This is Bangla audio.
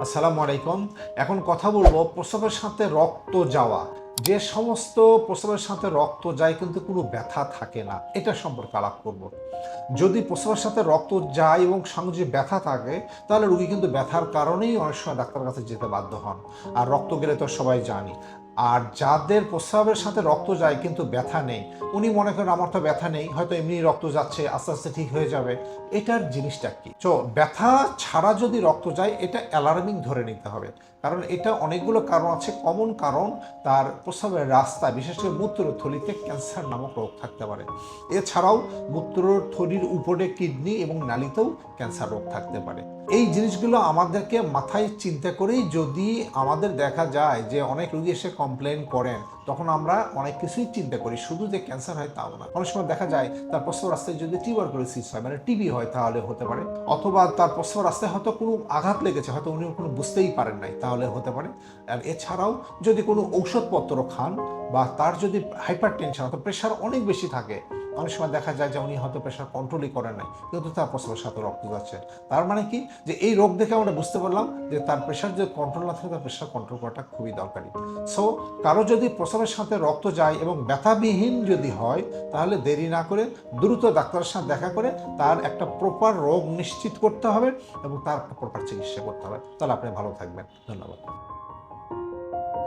আসসালামু আলাইকুম। এখন কথা বলব প্রসবের সাথে রক্ত যাওয়া। যে সমস্ত প্রসবের সাথে রক্ত যায় কিন্তু কোনো ব্যথা থাকে না, এটা সম্পর্কে আলাপ করব। যদি প্রসবের সাথে রক্ত যায় এবং সঙ্গে যদি ব্যথা থাকে, তাহলে রুগী কিন্তু ব্যথার কারণেই অনেক সময় ডাক্তারের কাছে যেতে বাধ্য হন। আর রক্ত গেলে তো সবাই জানি। আর যাদের প্রস্রাবের সাথে রক্ত যায় কিন্তু ব্যথা নেই, উনি মনে করেন আমার তো ব্যথা নেই, হয়তো এমনি রক্ত যাচ্ছে, আস্তে আস্তে ঠিক হয়ে যাবে। এটার জিনিসটা কি? তো ব্যথা ছাড়া যদি রক্ত যায়, এটা অ্যালার্মিং ধরে নিতে হবে। কারণ এটা অনেকগুলো কারণ আছে। কমন কারণ, তার প্রস্রাবের রাস্তা, বিশেষ করে মূত্রথলিতে ক্যান্সার নামক রোগ থাকতে পারে। এছাড়াও মূত্রথলির উপরে কিডনি এবং নালিতেও ক্যান্সার রোগ থাকতে পারে। এই জিনিসগুলো আমাদেরকে মাথায় চিন্তা করেই যদি আমাদের দেখা যায় যে অনেক রোগী এসে কমপ্লেন করেন, তখন আমরা অনেক কিছুই চিন্তা করি। শুধু যে ক্যান্সার হয় তাও না। অনেক সময় দেখা যায় তার প্রস্রাব রাস্তায় যদি টিউবারকুলোসিস হয় মানে টিবি হয় তাহলে হতে পারে। অথবা তার প্রস্রাব রাস্তায় হয়তো কোনো আঘাত লেগেছে, হয়তো উনি কোনো বুঝতেই পারেন নাই, তাহলে হতে পারে। আর এছাড়াও যদি কোনো ঔষধপত্র খান বা তার যদি হাইপার টেনশন অর্থাৎ প্রেশার অনেক বেশি থাকে, অনেক সময় দেখা যায় যে উনি হয়তো প্রেশার কন্ট্রোলই করেন নাই কিন্তু তার প্রস্রাবের সাথে রক্ত যাচ্ছে। তার মানে কি? যে এই রোগ দেখে আমরা বুঝতে পারলাম যে তার প্রেশার যে কন্ট্রোল না থাকে, তার প্রেশার কন্ট্রোল করাটা খুবই দরকারি। সো কারও যদি প্রস্রাবের সাথে রক্ত যায় এবং ব্যথাবিহীন যদি হয়, তাহলে দেরি না করে দ্রুত ডাক্তারের সাথে দেখা করে তার একটা প্রপার রোগ নিশ্চিত করতে হবে এবং তার প্রপার চিকিৎসা করতে হবে। তাহলে আপনি ভালো থাকবেন। ধন্যবাদ।